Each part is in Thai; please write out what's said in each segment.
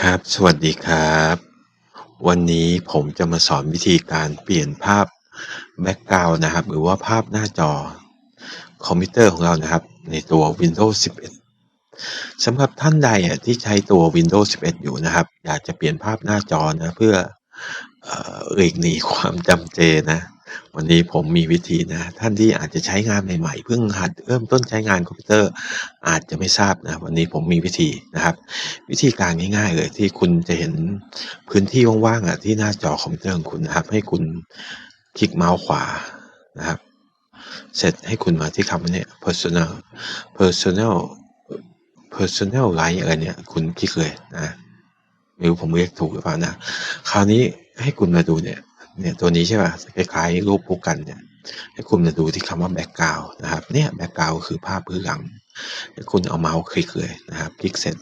ครับ สวัสดีครับ วันนี้ผมจะมาสอนวิธีการเปลี่ยนภาพแบ็กกราวน์นะครับ หรือว่าภาพหน้าจอคอมพิวเตอร์ของเรานะครับ ในตัว Windows 11สำหรับท่านใดอะที่ใช้ตัว Windows 11 อยู่นะครับ อยากจะเปลี่ยนภาพหน้าจอนะ เพื่อเอ่อหลีกหนีความจำเจนะ วันนี้ผมมีวิธีนะ ท่านที่อาจจะใช้งานใหม่ๆเพิ่งหัดเริ่มต้นใช้งานคอมพิวเตอร์อาจจะไม่ทราบนะ วันนี้ผมมีวิธีนะครับ วิธีการง่ายๆเลยที่คุณจะเห็นพื้นที่ว่างๆอะที่หน้าจอคอมพิวเตอร์ของคุณนะครับ ให้คุณคลิกเมาส์ขวานะครับ เสร็จให้คุณมาที่คำนี่ย personal personal personal light อะไรเนี่ย คุณคลิกเลยนะไม่รู้ผมเรียกถูกหรือเปล่านะ คราวนี้ให้คุณมาดูเนี่ย เนี่ยตัวนี้ใช่ป่ะคล้ายๆรูปผู้กันเนี่ยให้คุณมาดูที่คำว่า background นะครับเนี่ย background คือภาพพื้นหลังให้คุณเอาเมาส์คลิกเลยนะครับคลิกเสร็จ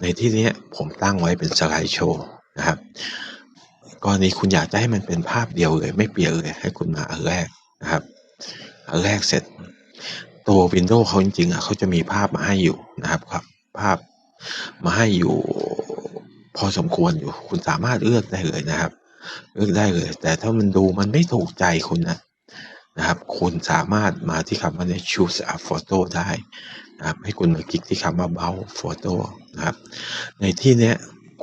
ในที่นี้ผมตั้งไว้เป็นสไลด์โชว์นะครับกรณีคุณอยากจะให้มันเป็นภาพเดียวเลย ไม่เปลี่ยนเลยให้คุณมาอันแรกนะครับอันแรกเสร็จ ตัว Windows เขาจริงๆอะเขาจะมีภาพมาให้อยู่นะครับครับ ภาพมาให้อยู่พอสมควรอยู่ คุณสามารถเลือกได้เลยนะครับ เลือกได้เลย แต่ถ้ามันดูมันไม่ถูกใจคุณนะนะครับคุณสามารถมาที่คำว่าเนี่ย choose a photo ได้นะครับให้คุณมาคลิกที่คำว่า bound photo นะครับ ในที่เนี้ย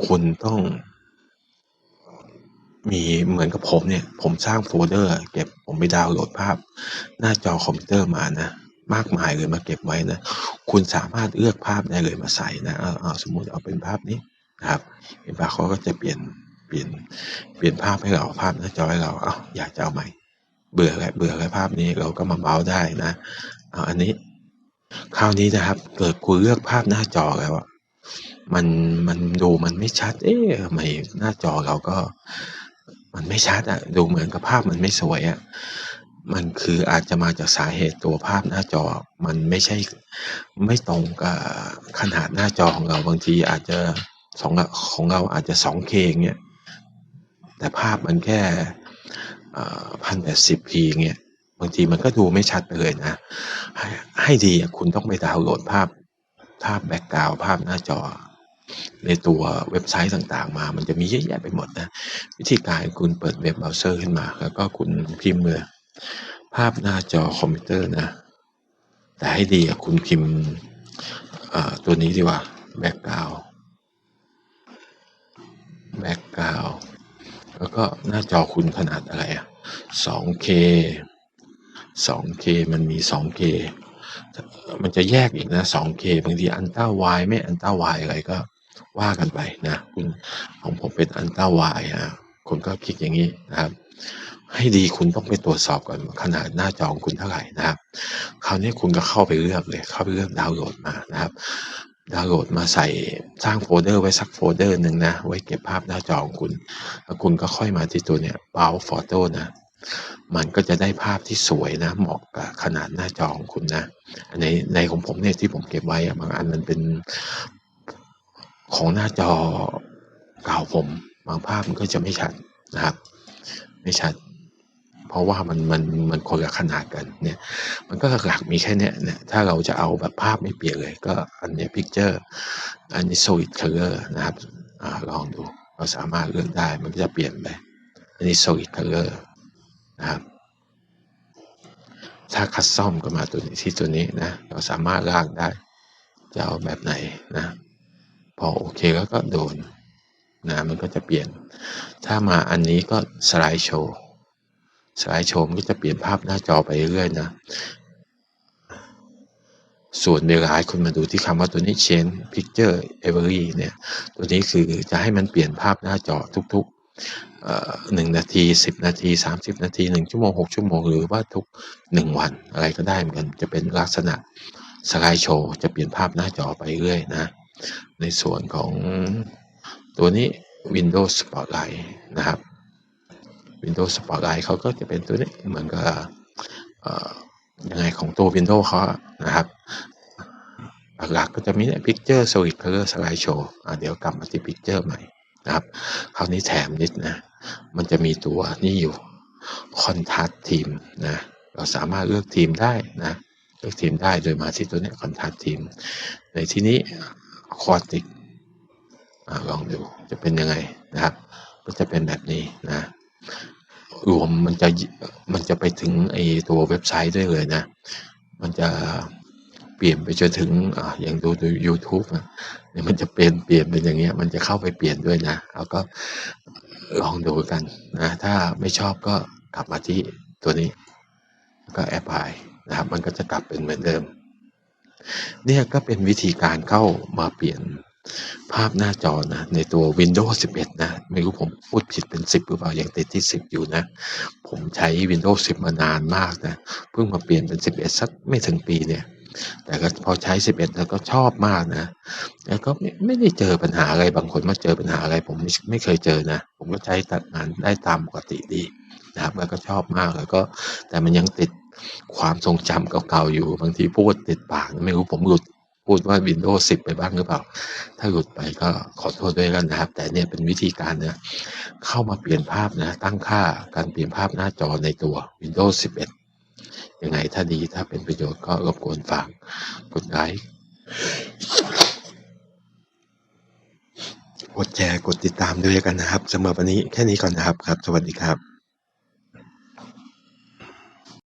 คุณต้อง มีเหมือนกับผมเนี่ย ผมสร้างโฟลเดอร์ เก็บผมไปดาวน์โหลดภาพ หน้าจอคอมพิวเตอร์มานะมากมายเลยมาเก็บไว้นะ คุณสามารถเลือกภาพได้เลยมาใส่นะเอาเอาสมมุติเอาเป็นภาพนี้นะครับเห็นปะเขาก็จะเปลี่ยน ลี่ยนเปลี่ยนภาพให้เราภาพหน้าจอให้เราเอาอยากจะเอาใหม่ เบื่อแล้วเบื่อแล้วภาพนี้เราก็มาเมาส์ได้นะเอาอันนี้ คราวนี้นะครับ เกิดคุณเลือกภาพหน้าจอแล้วอะมันมันดูมันไม่ชัด เอ๊ะทำไมหน้าจอเราก็ มันไม่ชัดอะดูเหมือนกับภาพมันไม่สวยอะมันคืออาจจะมาจากสาเหตุตัวภาพหน้าจอ มันไม่ใช่ไม่ตรงกับขนาดหน้าจอของเราบางทีอาจจะสองของเราอาจจะ 2K เงี้ย แต่ภาพมันแค่พันแปดสิบพีเงี้ยบางทีมันก็ดูไม่ชัดไปเลยนะ ให้ให้ดีอะคุณต้องไปดาวน์โหลดภาพ ภาพแบ็กกราวภาพหน้าจอ ในตัวเว็บไซต์ต่างๆ มา มันจะมีเยอะแยะไปหมดนะ วิธีการคุณเปิดเว็บเบราว์เซอร์ขึ้นมา แล้วก็คุณพิมพ์เลยภาพหน้าจอคอมพิวเตอร์นะ แต่ให้ดีอะคุณพิมพ์ตัวนี้ดีกว่าแบ็กกราวแบ็กกราว แล้วก็หน้าจอคุณขนาดอะไรอะ 2K 2K มันมี 2K มันจะแยกอีกนะ 2K บางทีอันต้าวายไม่อันต้าวายอะไรก็ว่ากันไปนะคุณของผมเป็นอันต้าวายนะคุณก็คลิกอย่างนี้นะครับ ให้ดีคุณต้องไปตรวจสอบก่อนขนาดหน้าจอของคุณเท่าไหร่นะครับ คราวนี้คุณก็เข้าไปเลือกเลยเข้าไปเลือกดาวน์โหลดมานะครับ ดาวน์โหลดมาใส่สร้างโฟลเดอร์ไว้สักโฟลเดอร์หนึ่งนะ ไว้เก็บภาพหน้าจอของคุณ แล้วคุณก็ค่อยมาที่ตัวเนี้ยเบาโฟโต้นะ มันก็จะได้ภาพที่สวยนะ เหมาะกับขนาดหน้าจอของคุณนะ ในในของผมเนี่ยที่ผมเก็บไว้บางอันมันเป็นของหน้าจอเก่าผม บางภาพมันก็จะไม่ชัดนะครับ ไม่ชัด เพราะว่ามันมันมันคนละขนาดกันเนี่ย มันก็หลักมีแค่เนี้ยเนี่ยถ้าเราจะเอาแบบภาพไม่เปลี่ยนเลย ก็อันนี้ย picture อันนี้ solid color นะครับอลองดูเราสามารถเลือกได้มันก็จะเปลี่ยนไป อันนี้ solid color นะครับถ้าคัสซอมก็มาตัวนี้ที่ตัวนี้นะเราสามารถลากได้จะเอาแบบไหนนะ พอโอเคแล้วก็โดนนะมันก็จะเปลี่ยน ถ้ามาอันนี้ก็สไลด์โชว์ สไลด์โชว์มันก็จะเปลี่ยนภาพหน้าจอไปเรื่อยๆนะ ส่วนเวลาคุณมาดูที่คำว่าตัวนี้ change picture every เนี่ย ตัวนี้คือจะให้มันเปลี่ยนภาพหน้าจอทุกๆหนึ่งนาทีสิบนาทีสามสิบนาทีหนึ่งชั่วโมงหกชั่วโมง หรือว่าทุกหนึ่งวันอะไรก็ได้เหมือนกัน จะเป็นลักษณะสไลด์โชว์จะเปลี่ยนภาพหน้าจอไปเรื่อยนะ ในส่วนของตัวนี้ Windows Spotlight นะครับ Windows Spotlight เขาก็จะเป็นตัวนี้เหมือนกับยังไงของตัว Windows เขานะครับหลักๆก็จะมีเนี่ย Picture Solid Color Slide Show เดี๋ยวกลับมาที่ Picture ใหม่นะครับคราวนี้แถมนิดนะ มันจะมีตัวนี่อยู่ Contrast Team นะเราสามารถเลือกทีมได้นะเลือกทีมได้โดยมาที่ตัวนี้ Contrast Team ในที่นี้ Quantic ลองดูจะเป็นยังไงนะครับ ก็จะเป็นแบบนี้นะ รวมมันจะมันจะไปถึงไอตัวเว็บไซต์ได้เลยนะ มันจะเปลี่ยนไปจนถึงออย่างดูดู YouTube อะเนี่ยมันจะเปลี่ยนเปลี่ยนเป็นอย่างเงี้ย มันจะเข้าไปเปลี่ยนด้วยนะเราก็ลองดูกันนะถ้าไม่ชอบก็กลับมาที่ตัวนี้ แล้วก็แอปพลายนะครับมันก็จะกลับเป็นเหมือนเดิมเนี่ยก็เป็นวิธีการเข้ามาเปลี่ยน ภาพหน้าจอนะ ในตัว Windows 11 นะ ไม่รู้ผมพูดผิดเป็น 10 หรือเปล่า ยังติดที่ 10 อยู่นะ ผมใช้ Windows 10 มานานมากนะ เพิ่งมาเปลี่ยนเป็น 11 สักไม่ถึงปีเนี่ย แต่ก็พอใช้ 11 แล้วก็ชอบมากนะ แล้วก็ไม่ไม่ได้เจอปัญหาอะไร บางคนมาเจอปัญหาอะไร ผมไม่ไม่เคยเจอนะ ผมก็ใช้ตัดงานได้ตามปกติดีนะครับ แล้วก็ชอบมาก แล้วก็ แต่มันยังติดความทรงจำเก่าๆอยู่ บางทีพูดติดปาก ไม่รู้ผมหลุด พูดว่า Windows 10 ไปบ้างหรือเปล่า ถ้าหลุดไปก็ขอโทษด้วยกันนะครับ แต่เนี่ยเป็นวิธีการนะเข้ามาเปลี่ยนภาพนะ ตั้งค่าการเปลี่ยนภาพหน้าจอในตัว Windows 11 ยังไงถ้าดีถ้าเป็นประโยชน์ก็รบกวนฝากกดไลค์กดแชร์กดติดตามด้วยกันนะครับสำหรับวันนี้แค่นี้ก่อนนะครับครับ สวัสดีครับ